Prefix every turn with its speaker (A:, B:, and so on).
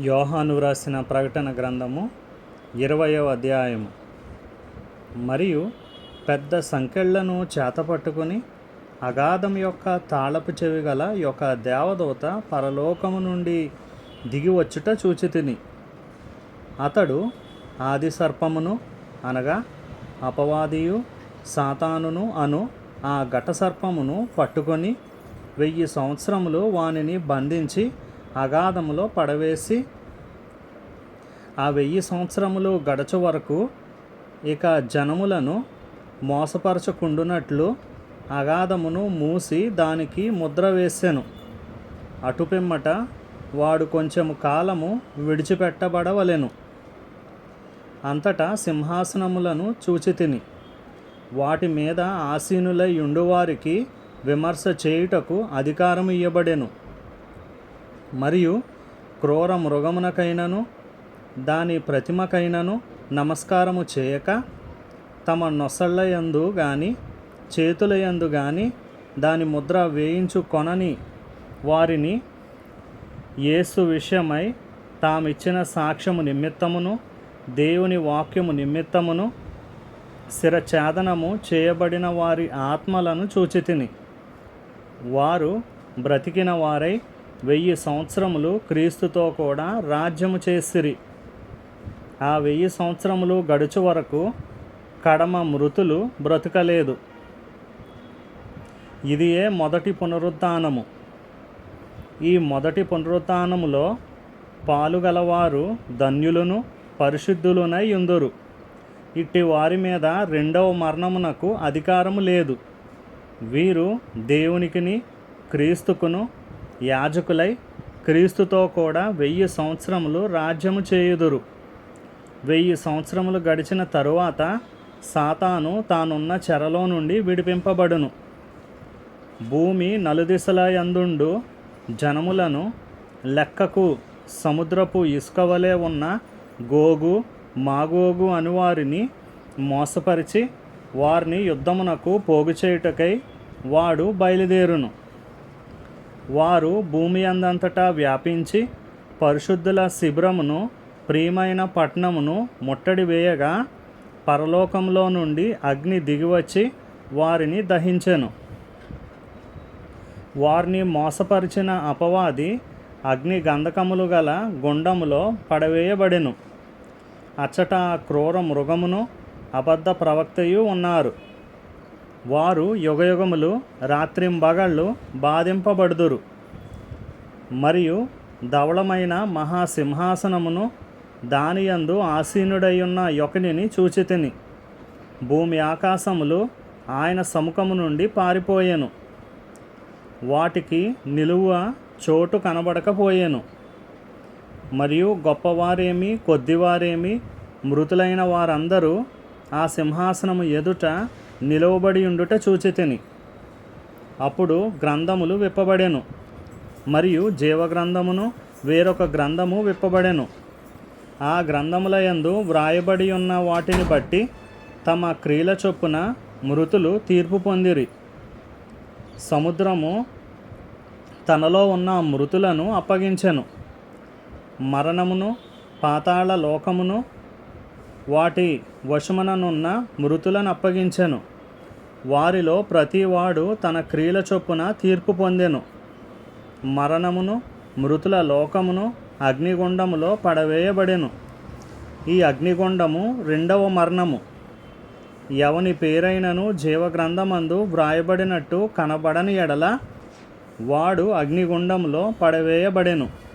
A: యోహాను వ్రాసిన ప్రకటన గ్రంథము ఇరవయవ అధ్యాయము. మరియు పెద్ద సంకెళ్ళను చేతపట్టుకుని అగాధం యొక్క తాళపు చెవి గల యొక్క దేవదూత పరలోకము నుండి దిగి వచ్చుట చూచి తిని. అతడు ఆది సర్పమును అనగా అపవాదియు సాతానును అను ఆ ఘట సర్పమును పట్టుకొని వెయ్యి సంవత్సరములు వానిని బంధించి అగాధములో పడవేసి ఆ వెయ్యి సంవత్సరములు గడచు వరకు ఇక జనములను మోసపరచకుండునట్లు అగాధమును మూసి దానికి ముద్ర వేసెను. అటుపిమ్మట వాడు కొంచెము కాలము విడిచిపెట్టబడవలెను. అంతటా సింహాసనములను చూచి తిని వాటి మీద ఆసీనులై ఉండువారికి విమర్శ చేయుటకు అధికారం ఇయ్యబడెను. మరియు క్రూర మృగమునకైనను దాని ప్రతిమకైనను నమస్కారము చేయక తమ నొసళ్ళయందు గాని చేతులయందు గాని దాని ముద్ర వేయించు కొనని వారిని యేసు విషయమై తామిచ్చిన సాక్ష్యము నిమిత్తమును దేవుని వాక్యము నిమిత్తమును శిరఛేదనము చేయబడిన వారి ఆత్మలను చూచితిని. వారు బ్రతికిన వారై వెయ్యి సంవత్సరములు క్రీస్తుతో కూడా రాజ్యము చేసిరి. ఆ వెయ్యి సంవత్సరములు గడుచు వరకు కడమ మృతులు బ్రతకలేదు. ఇదియే మొదటి పునరుత్నము. ఈ మొదటి పునరుత్నములో పాలుగలవారు ధన్యులను పరిశుద్ధులునై ఉందురు ఇట్టి వారి మీద రెండవ మరణమునకు అధికారము లేదు. వీరు దేవునికిని క్రీస్తుకును యాజకులై క్రీస్తుతో కూడా వెయ్యి సంవత్సరములు రాజ్యము చేయుదురు. వెయ్యి సంవత్సరములు గడిచిన తరువాత సాతాను తానున్న చెరలో నుండి విడిపింపబడును. భూమి నలుదిశల యందుండు జనములను లెక్కకు సముద్రపు ఇసుక వలె ఉన్న గోగు మాగోగు అనువారిని మోసపరిచి వారిని యుద్ధమునకు పోగు చేయుటకై వాడు బయలుదేరును. వారు భూమి అందంతటా వ్యాపించి పరిశుద్ధుల శిబిరమును ప్రియమైన పట్టణమును ముట్టడి వేయగా పరలోకంలో నుండి అగ్ని దిగివచ్చి వారిని దహించెను. వారిని మోసపరిచిన అపవాది అగ్ని గంధకములు గల గుండములో పడవేయబడెను. అచ్చట క్రూర మృగమును అబద్ధ ప్రవక్తయు ఉన్నారు. వారు యుగయుగములు రాత్రింబగళ్ళు బాధింపబడుదురు. మరియు ధవళమైన మహాసింహాసనమును దానియందు ఆసీనుడయ్యున్న యొకనిని చూచితిని. భూమి ఆకాశములు ఆయన సముఖము నుండి పారిపోయెను. వాటికి నిలువ చోటు కనబడకపోయెను. మరియు గొప్పవారేమి కొద్దివారేమి మృతులైన వారందరూ ఆ సింహాసనము ఎదుట నిలువబడి ఉండుట చూచితిని. అప్పుడు గ్రంథములు విప్పబడెను. మరియు జీవగ్రంథమును వేరొక గ్రంథము విప్పబడెను. ఆ గ్రంథముల యందు వ్రాయబడి ఉన్న వాటిని బట్టి తమ క్రియల చొప్పున మృతులు తీర్పు పొందిరి. సముద్రము తనలో ఉన్న మృతులను అప్పగించెను. మరణమును పాతాళ లోకమును వాటి వశముననున్న మృతులను అప్పగించెను. వారిలో ప్రతివాడు తన క్రియల చొప్పున తీర్పు పొందెను. మరణమును మృతుల లోకమును అగ్నిగుండములో పడవేయబడెను. ఈ అగ్నిగుండము రెండవ మరణము. ఎవని పేరైనను జీవగ్రంథమందు వ్రాయబడినట్టు కనబడని ఎడల వాడు అగ్నిగుండంలో పడవేయబడెను.